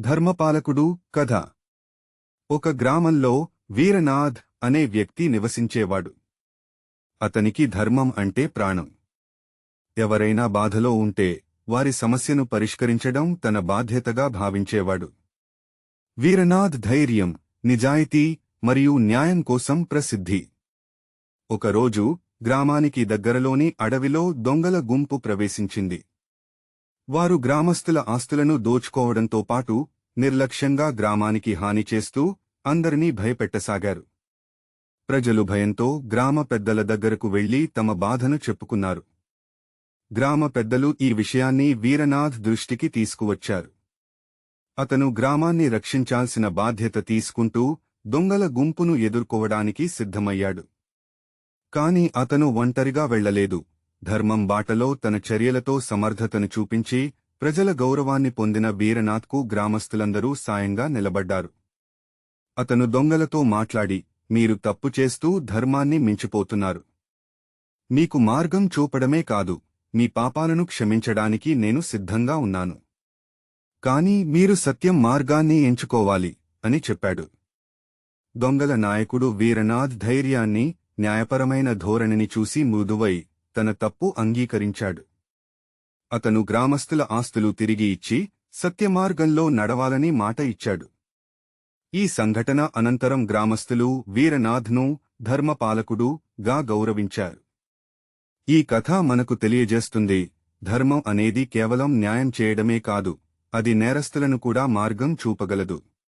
ధర్మపాలకుడు కథ. ఒక గ్రామంలో వీరనాథ్ అనే వ్యక్తి నివసించేవాడు. అతనికి ధర్మం అంటే ప్రాణం. ఎవరైనా బాధలో ఉంటే వారి సమస్యను పరిష్కరించడం తన బాధ్యతగా భావించేవాడు. వీరనాథ్ ధైర్యం నిజాయితీ మరియు న్యాయం కోసం ప్రసిద్ధి. ఒకరోజు గ్రామానికి దగ్గరలోని అడవిలో దొంగల గుంపు ప్రవేశించింది. వారు గ్రామస్తుల ఆస్తులను దోచుకోవడంతో పాటు నిర్లక్ష్యంగా గ్రామానికి హాని చేస్తూ అందరినీ భయపెట్టసాగారు. ప్రజలు భయంతో గ్రామ పెద్దల దగ్గరకు వెళ్ళి తమ బాధను చెప్పుకున్నారు. గ్రామ పెద్దలు ఈ విషయాన్ని వీరనాథ్ దృష్టికి తీసుకువచ్చారు. అతను గ్రామాన్ని రక్షించాల్సిన బాధ్యత తీసుకుంటూ దొంగల గుంపును ఎదుర్కోవడానికి సిద్ధమయ్యాడు. కాని అతను ఒంటరిగా వెళ్ళలేదు ధర్మం బాటలో తన చర్యలతో సమర్థతను చూపించి ప్రజల గౌరవాన్ని పొందిన బీరనాథ్కు గ్రామస్తులందరూ సాయంగా నిలబడ్డారు. అతను దొంగలతో మాట్లాడి మీరు తప్పు చేస్తూ ధర్మాన్ని మించిపోతున్నారు. మీకు మార్గం చూపడమే కాదు మీ పాపాలను క్షమించడానికి నేను సిద్ధంగా ఉన్నాను. కాని మీరు సత్యం మార్గాన్ని ఎంచుకోవాలి అని చెప్పాడు. దొంగల నాయకుడు వీరనాథ్ ధైర్యాన్ని న్యాయపరమైన ధోరణిని చూసి మృదువై తన తప్పు అంగీకరించాడు. అతను గ్రామస్తుల ఆస్తులు తిరిగి ఇచ్చి సత్యమార్గంలో నడవాలని మాట ఇచ్చాడు. ఈ సంఘటన అనంతరం గ్రామస్తులు వీరనాథ్ను ధర్మపాలకుడు గా గౌరవించారు. ఈ కథ మనకు తెలియజేస్తుంది ధర్మం అనేది కేవలం న్యాయం చేయడమే కాదు అది నేరస్తులను కూడా మార్గం చూపగలదు.